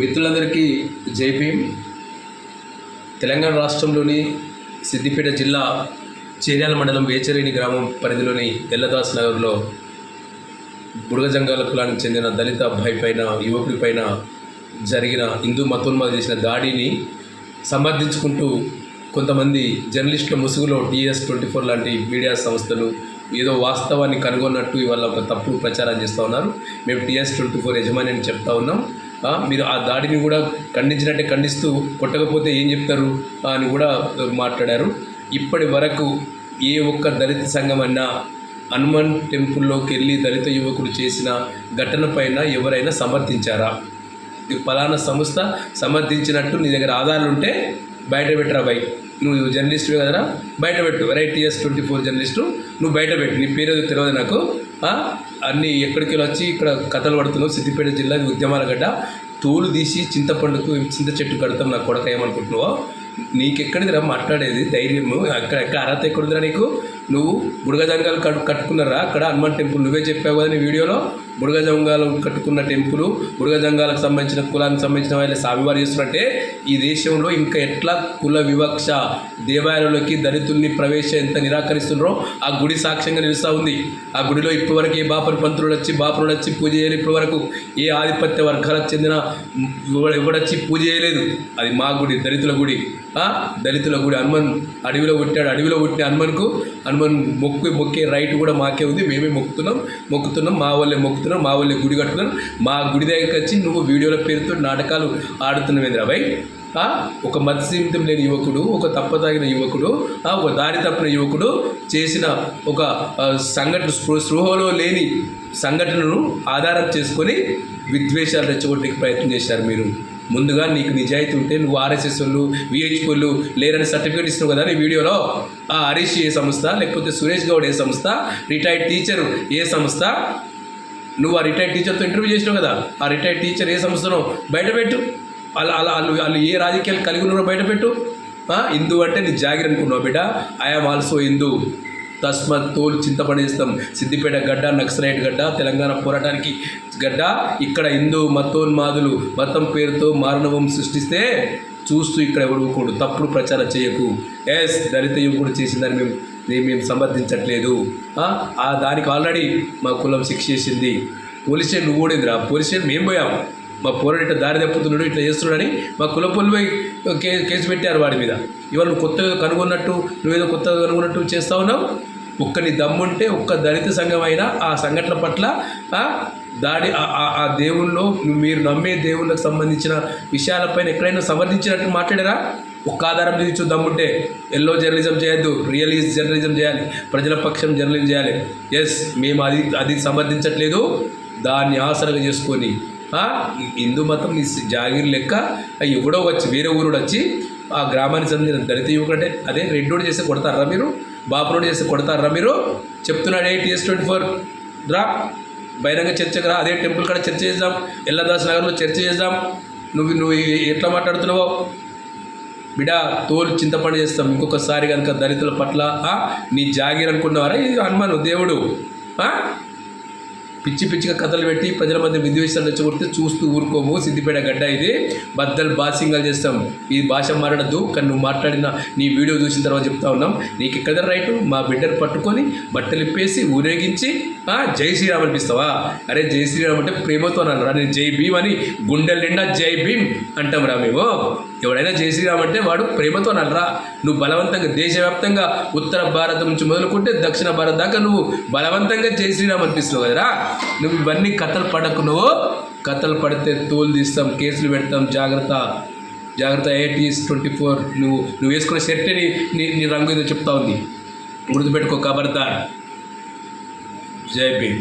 మిత్రులందరికీ జైభీం తెలంగాణ రాష్ట్రంలోని సిద్దిపేట జిల్లా చేర్యాల మండలం వేచరేని గ్రామం పరిధిలోని తెల్లదాస్ నగర్లో బుడగజంగాల కులానికి చెందిన దళిత అబ్బాయి పైన యువకుడి పైన జరిగిన హిందూ మతోన్మాద చేసిన దాడిని సమర్థించుకుంటూ కొంతమంది జర్నలిస్టుల ముసుగులో టీఎస్ ట్వంటీ ఫోర్ లాంటి మీడియా సంస్థలు ఏదో వాస్తవాన్ని కనుగొన్నట్టు ఇవాళ ఒక తప్పుడు ప్రచారం చేస్తూ ఉన్నారు. మేము టీఎస్ ట్వంటీ ఫోర్ యజమాని అని చెప్తా ఉన్నాం. మీరు ఆ దాడిని కూడా ఖండించినట్టే ఖండిస్తూ కొట్టకపోతే ఏం చెప్తారు అని కూడా మాట్లాడారు. ఇప్పటి వరకు ఏ ఒక్క దళిత సంఘం అన్నా హనుమాన్ టెంపుల్లోకి వెళ్ళి దళిత యువకుడు చేసిన ఘటన పైన ఎవరైనా సమర్థించారా? ఫలానా పలానా సంస్థ సమర్థించినట్టు నీ దగ్గర ఆధారాలు ఉంటే బయట పెట్టరా బై? నువ్వు జర్నలిస్ట్ కదరా? బయట పెట్టు. Right TS twenty four journalist. నువ్వు బయట పెట్టు. నీ పేరు తెలియదు నాకు? అన్నీ ఎక్కడికి వచ్చి ఇక్కడ కథలు పడుతున్నావు? సిద్దిపేట జిల్లా ఉద్యమాల గడ్డ. తోలు తీసి చింతపండుకు చింత చెట్టు కడతాం నా కొడక ఏమనుకుంటున్నావో? నీకెక్కడిదిరా మాట్లాడేది ధైర్యము. అక్కడ ఎక్కడ అర్హత ఎక్కడుందిరా నీకు? నువ్వు బుడగజంగాలు కట్టు కట్టుకున్నారా? అక్కడ హనుమాన్ టెంపుల్ నువ్వే చెప్పావు కదా నీ వీడియోలో? బుడగజంగాలు కట్టుకున్న టెంపుల్ బుడగజంగాలకు సంబంధించిన కులానికి సంబంధించిన వాళ్ళ స్వామివారు చేస్తున్నట్టే ఈ దేశంలో ఇంకా ఎట్లా కుల వివక్ష దేవాలయంలోకి దళితుల్ని ప్రవేశ ఎంత నిరాకరిస్తున్నారో ఆ గుడి సాక్ష్యంగా నిలుస్తూ ఉంది. ఆ గుడిలో ఇప్పటివరకు ఏ బాపరి పంతులు వచ్చి బాపురుడు వచ్చి పూజ చేయలేదు ఇప్పటివరకు. ఏ ఆధిపత్య వర్గాలకు చెందిన ఎవడొచ్చి పూజ చేయలేదు. అది మా గుడి దళితుల గుడి. ఆ? దళితుల గుడి. హనుమన్ అడవిలో పుట్టాడు. అడవిలో పుట్టిన హనుమన్కు హనుమన్ మొక్కు మొక్కే రైట్ కూడా మాకే ఉంది. మేమే మొక్కుతున్నాం మొక్కుతున్నాం. మా వాళ్ళే మొక్కుతున్నాం. మా వాళ్ళే గుడి కట్టుకున్నాం మా గుడి దగ్గరికి వచ్చి నువ్వు వీడియోల పేరుతో నాటకాలు ఆడుతున్నావేంద్రా భయ్ ఆ? ఒక మత్స్యమితం లేని యువకుడు ఒక తప్పతాగిన యువకుడు ఒక దారి తప్పిన యువకుడు చేసిన ఒక సంఘటన స్పృహలో లేని సంఘటనను ఆధారం చేసుకొని విద్వేషాలు రెచ్చగొట్టేకి ప్రయత్నం చేశారు మీరు. ముందుగా నీకు నిజాయితీ ఉంటే నువ్వు ఆర్ఎస్ఎస్ వాళ్ళు విహెచ్పీలు లేరని సర్టిఫికేట్ ఇస్తున్నావు కదా నీ వీడియోలో. ఆ హరీష్ ఏ సంస్థ లేకపోతే సురేష్ గౌడ్ ఏ సంస్థ రిటైర్డ్ టీచర్ ఏ సంస్థ నువ్వు ఆ రిటైర్డ్ టీచర్తో ఇంటర్వ్యూ చేసినావు కదా ఆ రిటైర్డ్ టీచర్ ఏ సంస్థనో బయటపెట్టు అలా అలా వాళ్ళు వాళ్ళు ఏ రాజకీయాలు కలిగి ఉన్నారో బయటపెట్టు హిందూ అంటే నీ జాగిర్ అనుకున్నావు బిడ్డ. ఐఆమ్ ఆల్సో హిందూ తస్మత్ తోలు చింతపడేస్తాం సిద్దిపేట గడ్డ నక్సలైట్ గడ్డ తెలంగాణ పోరాటానికి గడ్డ. ఇక్కడ హిందూ మతోన్మాదులు మతం పేరుతో మారణవం సృష్టిస్తే చూస్తూ ఇక్కడ ఎవడుకోడు తప్పుడు ప్రచారం చేయకు. ఎస్ దళిత యువకుడు చేసిందని మేము మేము సమర్థించట్లేదు ఆ, దానికి ఆల్రెడీ మా కులం శిక్ష చేసింది. పోలీస్ స్టేషన్ నువ్వు ఓడిందిరా? పోలీస్ స్టేషన్ మేము పోయాం. మా పోరాడు ఇట్లా దారి తప్పుతున్నాడు ఇట్లా చేస్తున్నాడని మా కుల పోయి కే కేసు పెట్టారు వాడి మీద. ఇవాళ నువ్వు కొత్తగా కనుగొన్నట్టు నువ్వేదో కొత్తగా కనుగొన్నట్టు చేస్తా ఉన్నావు? ఒక్కని దమ్ముంటే ఒక్క దళిత సంఘం అయినా ఆ సంఘటన పట్ల దాడి ఆ- దేవుళ్ళు మీరు నమ్మే దేవుళ్ళకు సంబంధించిన విషయాలపైన ఎక్కడైనా సమర్థించినట్టు మాట్లాడారా? ఒక్క ఆధారం చూపించు దమ్ముంటే ఎల్లో జర్నలిజం చేయొద్దు రియలిస్ట్ జర్నలిజం చేయాలి ప్రజల పక్షం జర్నలిజం చేయాలి. ఎస్ మేము అది అది సమర్థించట్లేదు దాన్ని ఆసరగా చేసుకొని హిందూ మతం నీ జాగిర్ లెక్క ఎవడో వచ్చి వేరే ఊరుడు వచ్చి ఆ గ్రామానికి చెందిన దళిత యువకుడే అదే రెడ్ రోడ్ చేస్తే కొడతారా మీరు? బాపు రోడ్ చేస్తే కొడతారా మీరు? చెప్తున్నాడు టీఎస్ ట్వంటీ ఫోర్ రా. బహిరంగ చర్చ కదా అదే టెంపుల్ కాడ చర్చ చేద్దాం ఎల్లదాస్ నగర్లో చర్చ చేద్దాం. నువ్వు నువ్వు ఎట్లా మాట్లాడుతున్నావో? బిడా తోలు చింతపండు చేస్తాం ఇంకొకసారి కనుక దళితుల పట్ల నీ జాగీర్ అనుకున్నవారా? ఇది హనుమాను దేవుడు పిచ్చి పిచ్చిగా కథలు పెట్టి ప్రజల మధ్య విద్వేషాలు రెచ్చగొడితే చూస్తూ ఊరుకోము. సిద్దిపేట గడ్డ ఇది. బద్దలు బాసింగాలు చేస్తాం. ఈ భాష మాట్లాడద్దు కానీ నువ్వు మాట్లాడిన నీ వీడియో చూసిన తర్వాత చెప్తా ఉన్నాం. నీకు ఎక్కడ రైట్? మా బిడ్డను పట్టుకొని బట్టలు ఇప్పేసి ఊరేగించి జై శ్రీరామ్ అనిపిస్తావా? అరే జై శ్రీరామ్ అంటే ప్రేమతో అన్నారా నేను జై భీమ్ అని గుండెల నిండా జై భీమ్ అంటాం రా మేము. ఎవడైనా జై శ్రీరామ్ అంటే వాడు ప్రేమతో అనరా నువ్వు బలవంతంగా దేశవ్యాప్తంగా ఉత్తర భారతం నుంచి మొదలుకుంటే దక్షిణ భారత్ దాకా నువ్వు బలవంతంగా జై శ్రీరామ్ అనిపిస్తున్నావు కదరా. నువ్వు ఇవన్నీ కథలు పడకు నువ్వు. కథలు పడితే తోలు తీస్తాం కేసులు పెడతాం జాగ్రత్త. జాగ్రత్త ఏటీఎస్ ట్వంటీ ఫోర్. నువ్వు నువ్వు వేసుకున్న షర్టే నీ నీ నీ రంగు ఏదో చెప్తా ఉంది. గుర్తుపెట్టుకో ఖబర్దార్ జై భీమ్.